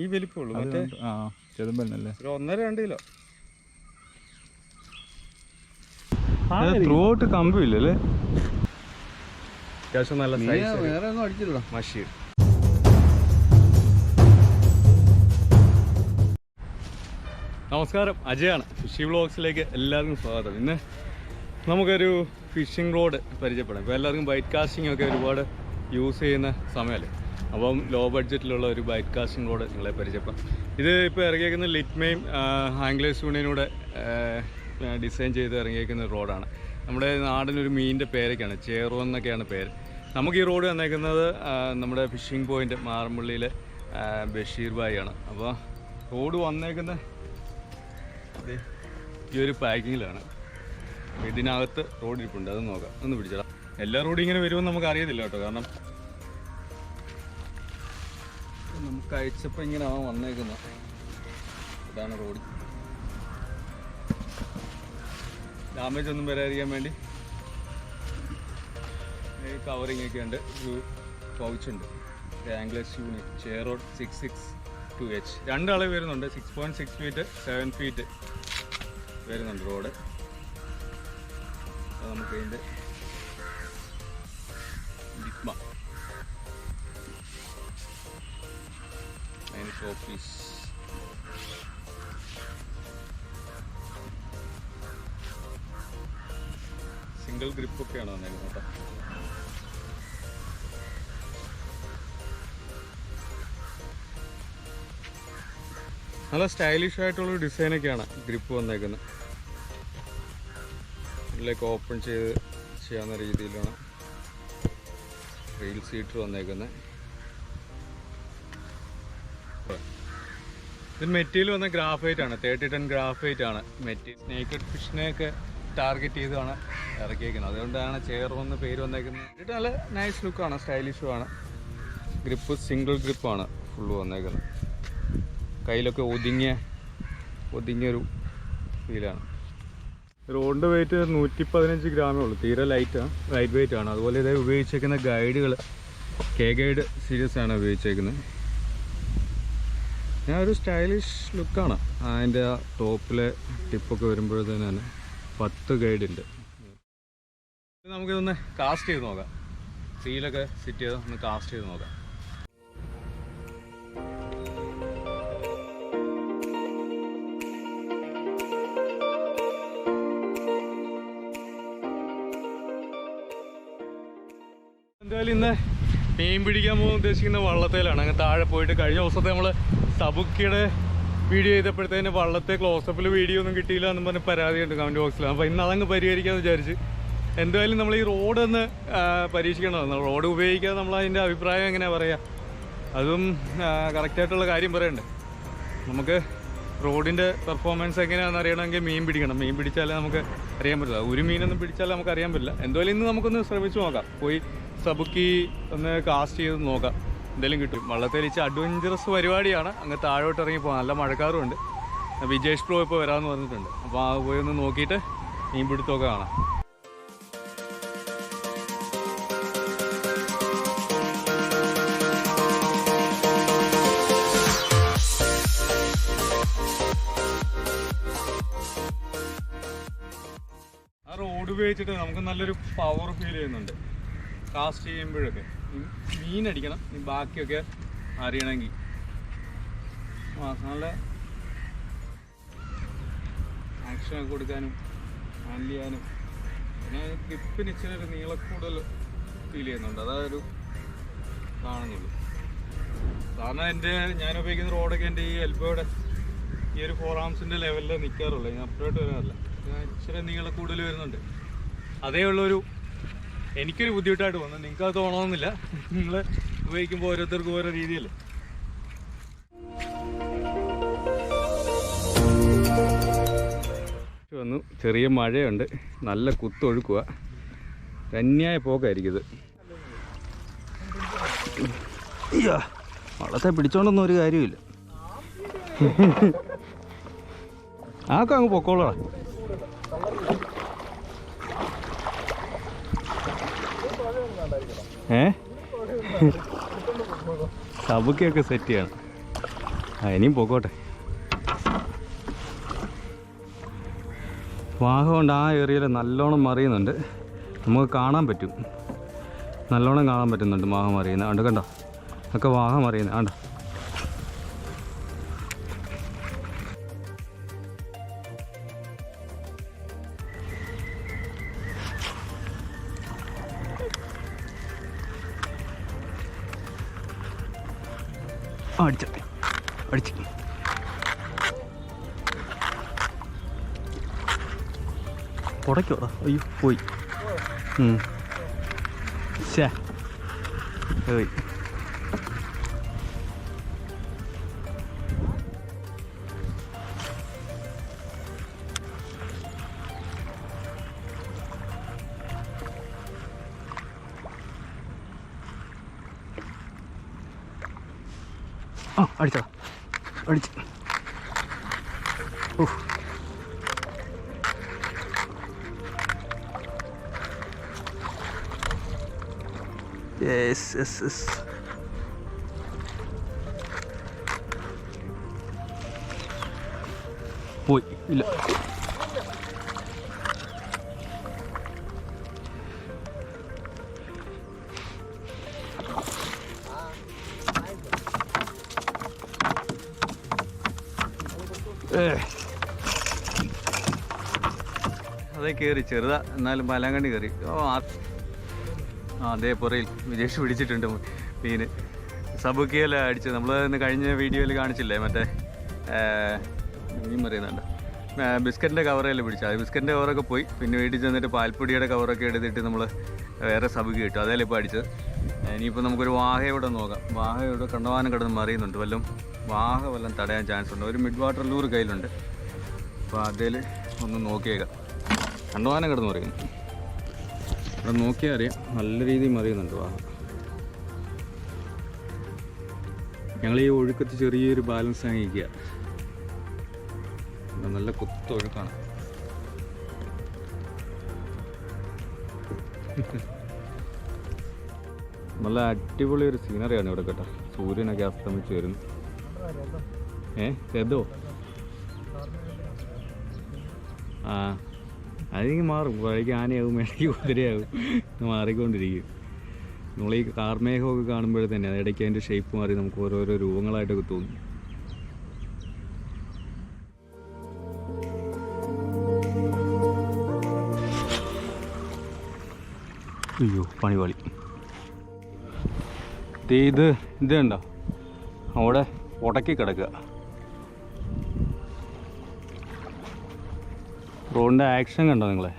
ഈ വലിപ്പമുള്ളൂ മറ്റേ ആ ചെതുമ്പല്ലേ ഒരു ഒന്നര രണ്ട് കിലോ. ത്രൂ ഔട്ട് കമ്പില്ലല്ലേ അത്യാവശ്യം നല്ല സൈസ് വേറെ ഒന്നും അടിച്ചില്ല മഷി നമസ്കാരം. അജയാണ്. ഫിഷി വ്ളോഗ്സിലേക്ക് എല്ലാവർക്കും സ്വാഗതം. ഇന്ന് നമുക്കൊരു ഫിഷിംഗ് റോഡ് പരിചയപ്പെടാം. ഇപ്പോൾ എല്ലാവർക്കും ബൈറ്റ് കാസ്റ്റിംഗ് ഒക്കെ ഒരുപാട് യൂസ് ചെയ്യുന്ന സമയമല്ലേ? അപ്പം ലോ ബഡ്ജറ്റിലുള്ള ഒരു ബൈറ്റ് കാസ്റ്റിംഗ് റോഡ് നിങ്ങളെ പരിചയപ്പെടാം ഇത് ഇപ്പോൾ ഇറങ്ങിയേക്കുന്ന ലിറ്റ്മയും ആംഗ്ലേഴ്സ് യൂണിയനൂടെ ഡിസൈൻ ചെയ്ത് ഇറങ്ങിയേക്കുന്ന റോഡാണ് നമ്മുടെ നാടിനൊരു മീനിന്റെ പേരൊക്കെയാണ് ചേറോ എന്നൊക്കെയാണ് പേര്. നമുക്ക് ഈ റോഡ് വന്നേക്കുന്നത് നമ്മുടെ ഫിഷിംഗ് പോയിന്റ് മാറമ്പള്ളിയിലെ ബഷീർ ബായിയാണ് അപ്പോൾ റോഡ് വന്നേക്കുന്ന ഈ ഒരു പാക്കിങ്ങിലാണ്. ഇതിനകത്ത് റോഡ് ഇരിപ്പുണ്ട് അത് നോക്കാം. ഒന്ന് പിടിച്ചിടാം എല്ലാ റോഡും ഇങ്ങനെ വരുമെന്ന് നമുക്ക് അറിയത്തില്ല കേട്ടോ കാരണം നമുക്ക് അയച്ചപ്പോൾ ഇങ്ങനെ ആ വന്നേക്കുന്നത് ഇതാണ് റോഡ്. ഡാമേജ് ഒന്നും വരാതിരിക്കാൻ വേണ്ടി കവറിങ് ഒക്കെ ഉണ്ട്. ഒരു പൗച്ച് ഉണ്ട്. ആംഗ്ലസ് യൂണിറ്റ് ചെയറോഡ് സിക്സ് സിക്സ് ടു എച്ച് രണ്ട് അളവ് വരുന്നുണ്ട്. Six point six feet seven feet വരുന്നുണ്ട് റോഡ്. നമുക്ക് ഇതിന്റെ അതിന് സിംഗിൾ ഗ്രിപ്പ് ഗ്രിപ്പൊക്കെയാണ് വന്നേക്കുന്നത് കേട്ടോ? നല്ല സ്റ്റൈലിഷ് ആയിട്ടുള്ള ഡിസൈനൊക്കെയാണ് ഗ്രിപ്പ് വന്നേക്കുന്നത്. ഉള്ളിലേക്ക് ഓപ്പൺ ചെയ്ത് ചെയ്യാവുന്ന രീതിയിലാണ്. റീൽ സീറ്റർ വന്നേക്കുന്നത്. ഇത് മെറ്റീരിയൽ വന്ന ഗ്രാഫൈറ്റ് ആണ്. തേർട്ടി ടെൻ ഗ്രാഫൈറ്റ് ആണ്. മെറ്റീരിയൽ സ്നേക്കഡ് ഫിഷിനെയൊക്കെ ടാർഗറ്റ് ചെയ്താണ് ഇറക്കിയേക്കുന്നത്. അതുകൊണ്ടാണ് ചെയർ വന്ന് പേര് വന്നേക്കുന്നത്. നല്ല നൈസ് ലുക്കാണ് സ്റ്റൈലിഷും ആണ്. ഗ്രിപ്പ് സിംഗിൾ ഗ്രിപ്പാണ് ഫുള്ള് വന്നേക്കുന്നത്. കയ്യിലൊക്കെ ഒതുങ്ങിയ ഒതുങ്ങിയൊരു ഫീലാണ് റോഡിന്റെ വെയിറ്റ് നൂറ്റി പതിനഞ്ച് ഗ്രാമേ ഉള്ളൂ. തീരെ ലൈറ്റാണ് ലൈറ്റ് വെയിറ്റ് ആണ്. അതുപോലെ ഇതേ ഉപയോഗിച്ചേക്കുന്ന ഗൈഡുകൾ കെ ഗൈഡ് സീരീസ് ആണ് ഉപയോഗിച്ചേക്കുന്നത്. ഞാൻ ഒരു സ്റ്റൈലിഷ് ലുക്കാണ് അതിന്റെ ആ ടോപ്പിലെ ടിപ്പൊക്കെ വരുമ്പോഴത്തേന് തന്നെ പത്ത് ഗൈഡ് ഉണ്ട്. നമുക്കിതൊന്ന് കാസ്റ്റ് ചെയ്ത് നോക്കാം. സീലൊക്കെ സെറ്റ് ചെയ്ത് ഒന്ന് കാസ്റ്റ് ചെയ്ത് നോക്കാം. എന്തായാലും ഇന്ന് മീൻ പിടിക്കാൻ പോകാൻ ഉദ്ദേശിക്കുന്ന വള്ളത്തേലാണ്. അങ്ങ് താഴെ പോയിട്ട് കഴിഞ്ഞ ദിവസത്തെ നമ്മൾ സബുക്കിയുടെ വീഡിയോ ചെയ്തപ്പോഴത്തേന് വള്ളത്തെ ക്ലോസപ്പിൽ വീഡിയോ ഒന്നും കിട്ടിയില്ല എന്ന് പറഞ്ഞ് പരാതിയുണ്ട് കമന്റ് ബോക്സിൽ അപ്പോൾ ഇന്ന് അതങ്ങ് പരിഹരിക്കാമെന്ന് വിചാരിച്ച്. എന്തായാലും നമ്മൾ ഈ റോഡ് ഒന്ന് ആ, റോഡ് ഉപയോഗിക്കാതെ നമ്മൾ അതിന്റെ അഭിപ്രായം എങ്ങനെയാണ് പറയുക അതും കറക്റ്റായിട്ടുള്ള കാര്യം പറയണ്ടേ. നമുക്ക് റോഡിന്റെ പെർഫോമൻസ് എങ്ങനെയാണെന്ന് അറിയണമെങ്കിൽ മീൻ പിടിക്കണം. മീൻ പിടിച്ചാലേ നമുക്ക് അറിയാൻ പറ്റില്ല ഒരു മീനൊന്നും പിടിച്ചാലേ നമുക്ക് അറിയാൻ പറ്റില്ല. എന്തായാലും ഇന്ന് നമുക്കൊന്ന് ശ്രമിച്ചു നോക്കാം. പോയി സബുക്കി ഒന്ന് കാസ്റ്റ് ചെയ്ത് നോക്കാം. എന്തെങ്കിലും കിട്ടും. വള്ളത്തേലിച്ച് അഡ്വഞ്ചറസ് പരിപാടിയാണ്. അങ്ങ് താഴോട്ട് ഇറങ്ങി പോകാം. നല്ല മഴക്കാറും ഉണ്ട്. വിജേഷ് പ്രോ ഇപ്പോൾ വരാമെന്ന് പറഞ്ഞിട്ടുണ്ട്. അപ്പോൾ ആ പോയി ഒന്ന് നോക്കിയിട്ട് മീൻ പിടുത്തമൊക്കെ കാണാം. ആ റോഡ് ഉപയോഗിച്ചിട്ട് നമുക്ക് നല്ലൊരു പവർ ഫീൽ ചെയ്യുന്നുണ്ട്. കാസ്റ്റ് ചെയ്യുമ്പോഴൊക്കെ. അടിക്കണം. ഈ ബാക്കിയൊക്കെ അറിയണമെങ്കിൽ. ആക്ഷൻ ആക്ഷനൊക്കെ കൊടുക്കാനും ഹാൻഡിൽ ചെയ്യാനും. പിന്നെ ഗ്രിപ്പിന് ഇച്ചിരി ഒരു നീളക്കൂടുതൽ ഫീൽ ചെയ്യുന്നുണ്ട്. അതൊരു കാണുന്നുള്ളൂ. സാധാരണ എന്റെ ഞാൻ ഉപയോഗിക്കുന്ന റോഡൊക്കെ എന്റെ ഈ എൽബോയുടെ ഈ ഒരു ഫോർ ആംസിന്റെ ലെവലിൽ നിൽക്കാറുള്ളൂ ഞാൻ അപ്പുറമായിട്ട് വരാറില്ല. ഇച്ചിരി നീളക്കൂടൽ വരുന്നുണ്ട്. അതേ ഉള്ളൊരു എനിക്കൊരു ബുദ്ധിമുട്ടായിട്ട് തോന്നുന്നു. നിങ്ങൾക്ക് അത് തോന്നണമെന്നില്ല നിങ്ങൾ ഉപയോഗിക്കുമ്പോൾ ഓരോരുത്തർക്കും ഓരോ രീതിയിൽ വന്നു. ചെറിയ മഴയുണ്ട്. നല്ല കുത്തൊഴുക്കുക ധന്യായ പോക്കായിരിക്കും ഇത്. അയ്യോ വള്ളത്തെ പിടിച്ചോണ്ടൊന്നും ഒരു കാര്യമില്ല ആക്ക അങ്ങ് പൊക്കോളാ ഏ? സബുക്കൊക്കെ സെറ്റ് ചെയ്യണം. ആ ഇനിയും പോക്കോട്ടെ. വാഹം കൊണ്ട് ആ ഏരിയയിൽ നല്ലോണം മറിയുന്നുണ്ട്. നമുക്ക് കാണാൻ പറ്റും. നല്ലോണം കാണാൻ പറ്റുന്നുണ്ട് വാഹം മറിയുന്നത്. കണ്ട് കണ്ടോ? ഒക്കെ വാഹം മറിയുന്നത്. കണ്ടോ? അടിച്ച അടിച്ചു ഉടയ്ക്കോടാ അയ്യോ പോയി. ശ്ശേ. പോയി. ആ അടിച്ചോ അടിച്ച് ഉഫ്. Yes, yes, yes. പോയി ഇല്ല അതെ കയറി ചെറുതാ എന്നാലും മലാങ്കണ്ണി കയറി ഓ അതേ പുറയിൽ വിജേഷ് പിടിച്ചിട്ടുണ്ട്. മീന് സബുക്കിയല്ല അടിച്ചത് നമ്മൾ ഇന്ന് കഴിഞ്ഞ വീഡിയോയിൽ കാണിച്ചില്ലേ മറ്റേ മീൻ പറയുന്നുണ്ട്. ബിസ്ക്കറ്റിന്റെ കവറല്ലേ പിടിച്ചത് അത് ബിസ്ക്കറ്റിന്റെ കവറൊക്കെ പോയി. പിന്നെ വീട്ടിൽ ചെന്നിട്ട് പാൽപ്പൊടിയുടെ കവറൊക്കെ എടുത്തിട്ട് നമ്മൾ വേറെ സബുക്ക് കിട്ടും അതല്ലേ ഇപ്പോൾ അടിച്ചത്. ഇനിയിപ്പോൾ നമുക്കൊരു വാഹയോടെ നോക്കാം. വാഹയോടെ കണ്ടവാനം കിടന്ന് മറിയുന്നുണ്ട്. വല്ലതും വാഹ വല്ലതും തടയാൻ ചാൻസ് ഉണ്ട് ഒരു മിഡ് വാട്ടർ ലൂർ കയ്യിലുണ്ട്. അപ്പോൾ അതിൽ ഒന്ന് നോക്കിയേക്കാം. കണ്ടവാനം കിടന്ന് പറയും ഇവിടെ നോക്കിയാൽ അറിയാം. നല്ല രീതിയിൽ മറിയുന്നുണ്ട് വാഹ ഞങ്ങൾ ഈ ഒഴുക്കത്ത് ചെറിയൊരു ബാലൻസ് ആങ്ങിക്കുക നല്ല കുത്ത ഒഴുക്കാണ്. നല്ല അടിപൊളി ഒരു സീനറിയാണ് ഇവിടെ കേട്ടോ. സൂര്യനൊക്കെ അസ്തമിച്ച് വരുന്നു. ഏ ചെതോ ആ. അതിങ്ങനെ മാറും. വഴിക്ക് ആനയാവും ഇടയ്ക്ക് കുതിരയാവും. മാറിക്കൊണ്ടിരിക്കും. നമ്മൾ ഈ കാർമേഘമൊക്കെ കാണുമ്പോഴേ തന്നെ ഇടയ്ക്ക് അതിന്റെ ഷേപ്പ് മാറി നമുക്ക് ഓരോരോ രൂപങ്ങളായിട്ടൊക്കെ തോന്നും. അയ്യോ പണിപാളി ഇത് ഇത് കണ്ടോ? അവിടെ ഉടക്കി കിടക്കുക റോഡിന്റെ ആക്ഷൻ കണ്ടോ നിങ്ങളെ?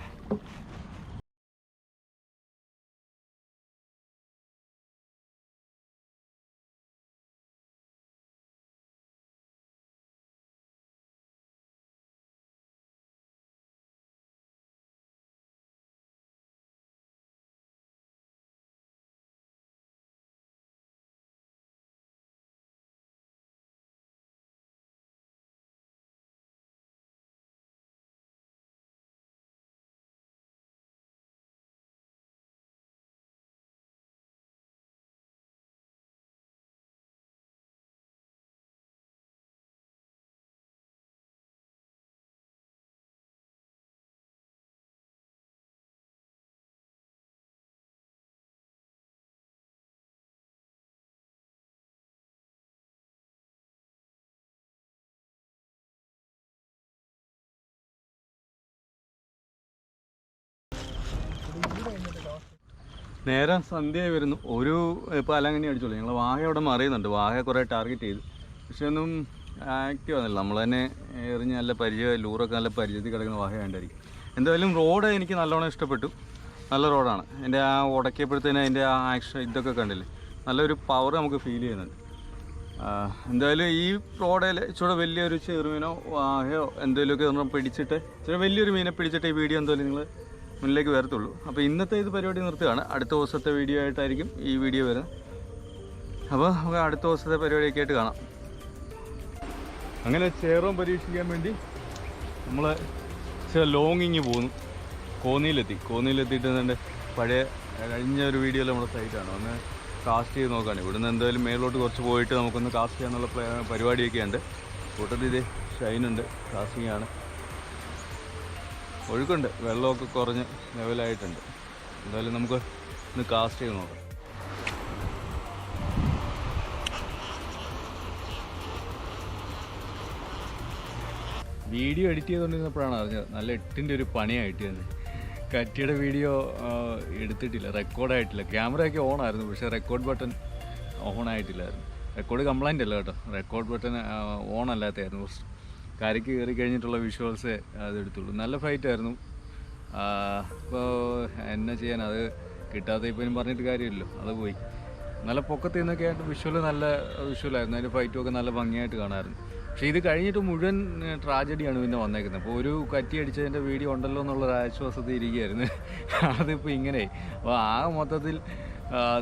നേരം സന്ധ്യയായി വരുന്നു. ഒരു അലങ്ങനെ അടിച്ചോളൂ. ഞങ്ങൾ വാഹ അവിടെ മറിയുന്നുണ്ട്. വാഹ കുറേ ടാർഗറ്റ് ചെയ്തു. പക്ഷെ ഒന്നും ആക്റ്റീവ് ആകുന്നില്ല നമ്മൾ തന്നെ എറിഞ്ഞ് നല്ല പരിചയം ലൂറൊക്കെ നല്ല പരിചയത്തിൽ കിടക്കുന്ന വാഹ വേണ്ടായിരിക്കും എന്തായാലും റോഡ് എനിക്ക് നല്ലോണം ഇഷ്ടപ്പെട്ടു. നല്ല റോഡാണ് എന്റെ ആ ഉടക്കിയപ്പോഴത്തേന് അതിന്റെ ആ ആക്ഷൻ ഇതൊക്കെ കണ്ടില്ലേ? നല്ലൊരു പവർ നമുക്ക് ഫീൽ ചെയ്യുന്നുണ്ട്. എന്തായാലും ഈ റോഡിൽ ഇച്ചിരി വലിയൊരു ചെറുമീനോ വാഹയോ എന്തെങ്കിലുമൊക്കെ പിടിച്ചിട്ട് ഇച്ചിരി വലിയൊരു മീനെ പിടിച്ചിട്ട് ഈ വീഡിയോ എന്തായാലും നിങ്ങൾ മുന്നിലേക്ക് വരത്തുള്ളൂ. അപ്പോൾ ഇന്നത്തെ ഇത് പരിപാടി നിർത്തുകയാണ്. അടുത്ത ദിവസത്തെ വീഡിയോ ആയിട്ടായിരിക്കും ഈ വീഡിയോ വരുന്നത്. അപ്പോൾ നമുക്ക് അടുത്ത ദിവസത്തെ പരിപാടിയൊക്കെ ആയിട്ട് കാണാം. അങ്ങനെ ചേറും പരീക്ഷിക്കാൻ വേണ്ടി നമ്മൾ ചില ലോങ്ങിങ് പോകുന്നു. കോന്നിയിലെത്തി. കോന്നിയിലെത്തിയിട്ട് തന്നെ പഴയ കഴിഞ്ഞ ഒരു വീഡിയോയിൽ നമ്മുടെ സൈറ്റാണ് ഒന്ന് കാസ്റ്റ് ചെയ്ത് നോക്കുകയാണ് ഇവിടുന്ന് എന്തായാലും മേലോട്ട് കുറച്ച് പോയിട്ട് നമുക്കൊന്ന് കാസ്റ്റ് ചെയ്യാനുള്ള പരിപാടിയൊക്കെ ഉണ്ട് കൂട്ടത്തിൽ ഇത് ഷൈനുണ്ട്. കാസ്റ്റിംഗ് ആണ്. ഒഴുക്കുണ്ട്. വെള്ളമൊക്കെ കുറഞ്ഞ് ലെവലായിട്ടുണ്ട്. എന്തായാലും നമുക്ക് ഇന്ന് കാസ്റ്റ് ചെയ്ത് നോക്കാം. വീഡിയോ എഡിറ്റ് ചെയ്തുകൊണ്ടിരുന്നപ്പോഴാണ് അറിഞ്ഞത്. നല്ല എട്ടിന്റെ ഒരു പണിയായിട്ട് തന്നെ കറ്റിയുടെ വീഡിയോ എടുത്തിട്ടില്ല. റെക്കോർഡായിട്ടില്ല. ക്യാമറയൊക്കെ ഓൺ ആയിരുന്നു പക്ഷേ റെക്കോർഡ് ബട്ടൺ ഓൺ ആയിട്ടില്ലായിരുന്നു റെക്കോർഡ് കംപ്ലൈന്റ് അല്ല കേട്ടോ. റെക്കോർഡ് ബട്ടൺ ഓൺ അല്ലാത്തായിരുന്നു കരയ്ക്ക് കയറി കഴിഞ്ഞിട്ടുള്ള വിഷ്വൽസേ അത് എടുത്തുള്ളൂ നല്ല ഫൈറ്റ് ആയിരുന്നു. അപ്പോൾ എന്നാ ചെയ്യാൻ? അത് കിട്ടാത്ത ഇപ്പം പറഞ്ഞിട്ട് കാര്യമില്ലല്ലോ. അത് പോയി. നല്ല പൊക്കത്തിൽ നിന്നൊക്കെ ആയിട്ട് വിഷ്വൽ നല്ല വിഷ്വലായിരുന്നു അതിന്റെ ഫൈറ്റും ഒക്കെ നല്ല ഭംഗിയായിട്ട് കാണാമായിരുന്നു പക്ഷേ ഇത് കഴിഞ്ഞിട്ട് മുഴുവൻ ട്രാജഡിയാണ് പിന്നെ വന്നേക്കുന്നത്. അപ്പോൾ ഒരു കറ്റി അടിച്ചതിന്റെ വീഡിയോ ഉണ്ടല്ലോ എന്നുള്ളൊരു ആശ്വാസത്തിൽ ഇരിക്കുകയായിരുന്നു. അതിപ്പോൾ ഇങ്ങനെ അപ്പോൾ ആ മൊത്തത്തിൽ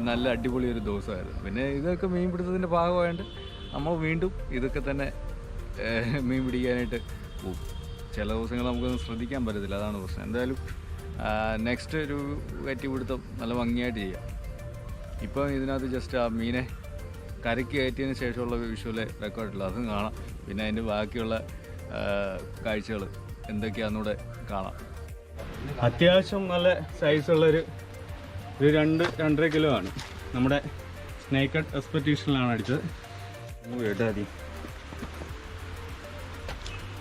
നല്ല അടിപൊളി ഒരു ദിവസമായിരുന്നു. പിന്നെ ഇതൊക്കെ മീൻ പിടുത്തത്തിന്റെ ഭാഗമായിട്ട് നമ്മൾ വീണ്ടും ഇതൊക്കെ തന്നെ മീൻ പിടിക്കാനായിട്ട് പോകും ചില ദിവസങ്ങൾ നമുക്കൊന്നും ശ്രദ്ധിക്കാൻ പറ്റത്തില്ല അതാണ് പ്രശ്നം. എന്തായാലും നെക്സ്റ്റ് ഒരു കയറ്റി പിടുത്തം നല്ല ഭംഗിയായിട്ട് ചെയ്യാം. ഇപ്പം ഇതിനകത്ത് ജസ്റ്റ് ആ മീനെ കരയ്ക്ക് കയറ്റിയതിന് ശേഷമുള്ള വിഷ്വൽ റെക്കോർഡില്ല അതും കാണാം. പിന്നെ അതിന്റെ ബാക്കിയുള്ള കാഴ്ചകൾ എന്തൊക്കെയാണെന്നൂടെ കാണാം. അത്യാവശ്യം നല്ല സൈസുള്ളൊരു ഒരു രണ്ട് രണ്ടര കിലോ ആണ്. നമ്മുടെ സ്നേക്കഡ് എക്സ്പെക്ടേഷനിലാണ് അടിച്ചത്.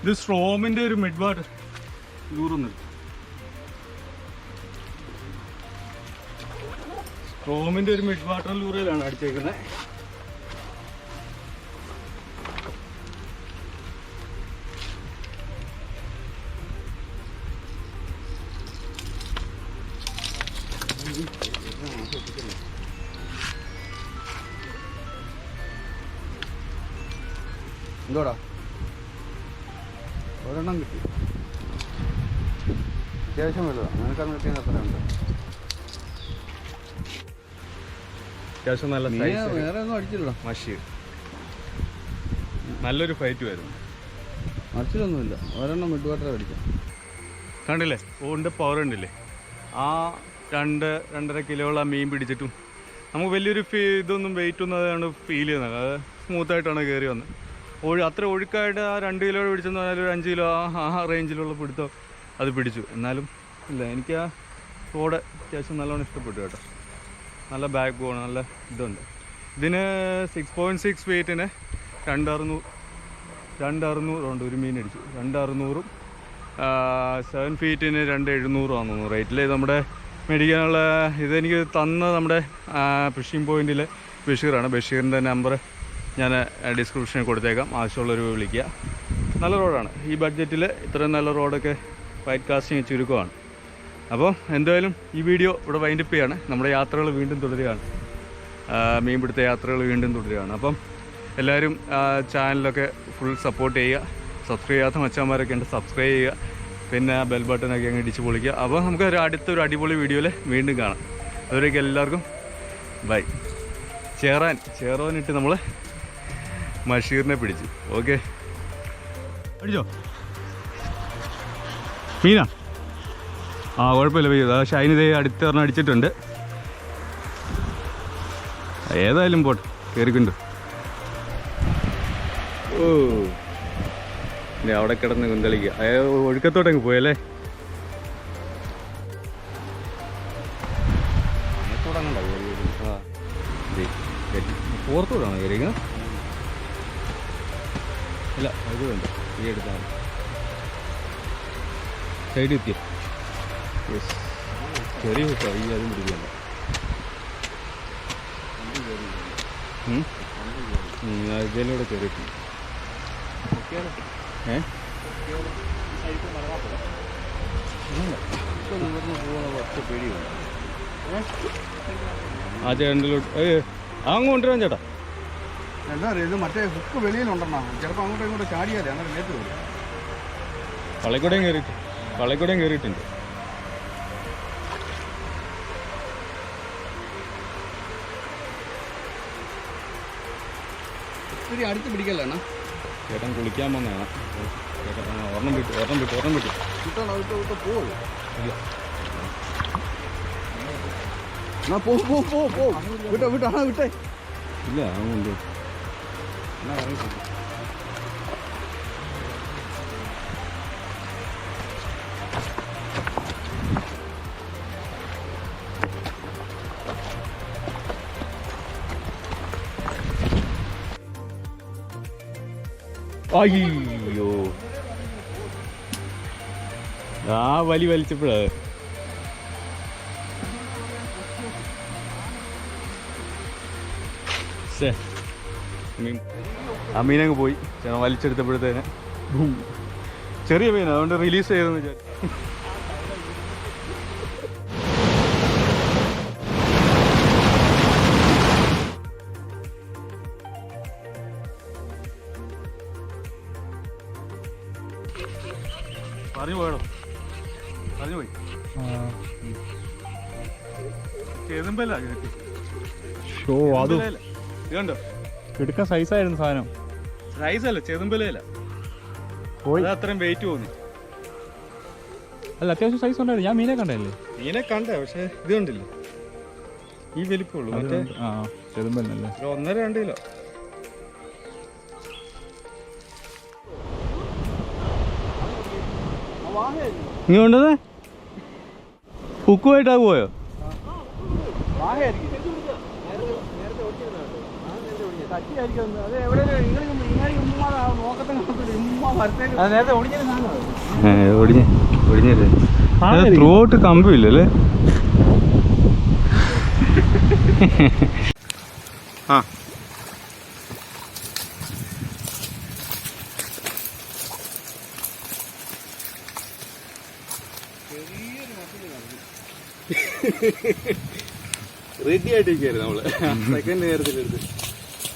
ഇത് സ്ട്രോമിന്റെ ഒരു മിഡ് വാട്ടർ ലൂറുന്നു സ്ട്രോമിന്റെ ഒരു മിഡ് വാട്ടർ ലൂറിലാണ് അടിച്ചേക്കുന്നത്. അത്യാവശ്യം നല്ല സൈസ് വേറെ ഒന്നും മഷി. നല്ലൊരു ഫൈറ്റ് വരുന്നു മറിച്ചിലൊന്നുമില്ല ഒരെണ്ണം മിഡ് വാട്ടർ അടിക്കാം കണ്ടില്ലേ? ഓടിന്റെ പവർ ഉണ്ടില്ലേ ആ രണ്ട് രണ്ടര കിലോയുള്ള മീൻ പിടിച്ചിട്ടും നമുക്ക് വലിയൊരു ഫീ ഇതൊന്നും വെയിറ്റ് ഒന്നും അതാണ് ഫീൽ ചെയ്യുന്നത് അത് സ്മൂത്തായിട്ടാണ് കയറി വന്നത് ഒഴി അത്ര ഒഴുക്കായിട്ട് ആ രണ്ട് കിലോ പിടിച്ചെന്ന് പറഞ്ഞാൽ ഒരു അഞ്ച് കിലോ ആ ആ റേഞ്ചിലുള്ള പിടുത്തം അത് പിടിച്ചു. എന്നാലും ഇല്ല എനിക്ക് ആ റോഡ് അത്യാവശ്യം നല്ലോണം ഇഷ്ടപ്പെട്ടു കേട്ടോ. നല്ല ബാക്ക് ബോൺ നല്ല ഇതുണ്ട്. ഇതിന് സിക്സ് പോയിന്റ് സിക്സ് വെയ്റ്റിന് രണ്ടറുന്നൂറ് രണ്ടറുന്നൂറുണ്ട് ഒരു മീൻ അടിച്ചു രണ്ടറുന്നൂറും സെവൻ ഫീറ്റിന് രണ്ട് എഴുന്നൂറുമാണ് തോന്നുന്നു. റേറ്റിൽ നമ്മുടെ മേടിക്കാനുള്ള ഇതെനിക്ക് തന്ന നമ്മുടെ ഫിഷിംഗ് പോയിന്റിലെ ബഷീറാണ് ബഷീറിന്റെ നമ്പർ ഞാൻ ഡിസ്ക്രിപ്ഷനിൽ കൊടുത്തേക്കാം. ആവശ്യമുള്ളവർ വിളിക്കുക. നല്ല റോഡാണ് ഈ ബഡ്ജറ്റിൽ ഇത്രയും നല്ല റോഡൊക്കെ വൈറ്റ് കാസ്റ്റിംഗ് ചുരുക്കമാണ്. അപ്പോൾ എന്തായാലും ഈ വീഡിയോ ഇവിടെ വൈൻഡപ്പ് ചെയ്യാണ്. നമ്മുടെ യാത്രകൾ വീണ്ടും തുടരുകയാണ്. മീൻപിടുത്ത യാത്രകൾ വീണ്ടും തുടരുകയാണ്. അപ്പം എല്ലാവരും ചാനലൊക്കെ ഫുൾ സപ്പോർട്ട് ചെയ്യുക. സബ്സ്ക്രൈബ് ചെയ്യാത്ത മച്ചാന്മാരൊക്കെ ഉണ്ട് സബ്സ്ക്രൈബ് ചെയ്യുക. പിന്നെ ബെൽ ബട്ടനൊക്കെ അങ്ങ് ഇടിച്ച് പൊളിക്കുക. അപ്പോൾ നമുക്ക് ഒരു അടുത്തൊരു അടിപൊളി വീഡിയോയിൽ വീണ്ടും കാണാം. അതുവരേക്കും എല്ലാവർക്കും ബൈ ചേറാൻ ചേറാനിട്ട് നമ്മൾ മഷീറിനെ പിടിച്ചു. ഓക്കെ അടിച്ചോ? മീനാ? ആ കുഴപ്പമില്ല പെയ്യത് ആ ഷൈൻ ഇതേ അടുത്ത് പറഞ്ഞ് അടിച്ചിട്ടുണ്ട്. ഏതായാലും പോട്ടെ കയറിക്കുണ്ട് ഓ അവിടെ കിടന്ന് കുന്തളിക്കുക. അയാൾ ഒഴുക്കത്തോട്ടങ്ങ് പോയല്ലേ. പുറത്തോട്ടാണോ കയറിയിരിക്കുന്നത് ഇല്ല അത് വേണ്ട. ഈ എടുത്താൽ സൈഡിൽ എത്തിയോ? ചെറിയ ഹുക്കാ ഈ അതും പിടിക്കണ്ട ഇതിലൂടെ കയറിയിട്ടുണ്ട് ഏ? ആ ചേട്ടനിലോട്ട് ഏ അങ്ങ് കൊണ്ടുവരാൻ ചേട്ടാ. എന്താ അറിയാം ഇത് മറ്റേ ഹുക്ക് വെളിയിലുണ്ടെന്നാ. ചിലപ്പോൾ അങ്ങോട്ടും ഇങ്ങോട്ടും ചാടിയാലേ അങ്ങനെ വരും. പള്ളിക്കൂടയും കയറിയിട്ട് പള്ളിക്കൂടയും കയറിയിട്ടുണ്ട് ഇത്തിരി അടുത്ത് പിടിക്കല്ലേ അണ്ണാ? ചേട്ടൻ കുളിക്കാൻ വന്നതാണ്. ഒരെണ്ണം വിട്ടു ഒരെണ്ണം വിട്ടു ഒരെണ്ണം വിട്ടു. കിട്ടണം വിട്ട് വിട്ട് പോകുള്ളൂ ഇല്ല. എന്നാ പോ പോ പോ പോ. വിട്ടോ വിട്ടോ ആ വിട്ടേ. ഇല്ല അതുകൊണ്ട് എന്നാ അയ്യോ. ആ വലി വലിച്ചപ്പോഴത് ആ മീനങ്ങ് പോയി. ചേട്ടൻ വലിച്ചെടുത്തപ്പോഴത്തേന്. ചെറിയ മീൻ അതുകൊണ്ട് റിലീസ് ചെയ്തെന്ന് വിചാരിച്ചു. ഷോ അത് ഇതുണ്ടോ എടുക്കാൻ സൈസായിരുന്നു സാധനം. സൈസ് അല്ല ചെതുമ്പലയില. അത് അത്രയും വെയിറ്റ് തോന്നി അല്ല അത്യാവശ്യം സൈസ് ഉണ്ടായിരുന്നു. ഞാൻ മീനെ കണ്ടല്ലേ മീനെ കണ്ടേ പക്ഷെ ഇത് കണ്ടില്ല. ഈ വലിപ്പമുള്ളൂ. മറ്റേ ആ ഒന്നര രണ്ട് കിലോ. നീ കൊണ്ടത് ഹുക്കുമായിട്ടാ പോയോ? വാഹയായിരിക്കും. കമ്പില്ലേ. ആ, ത്രൂ ഔട്ട് കമ്പില്ലല്ലേ ആ റെഡി ആയിട്ടിരിക്കുന്നു നമ്മൾ. സെക്കൻഡ് നേരത്തിലെടുത്ത്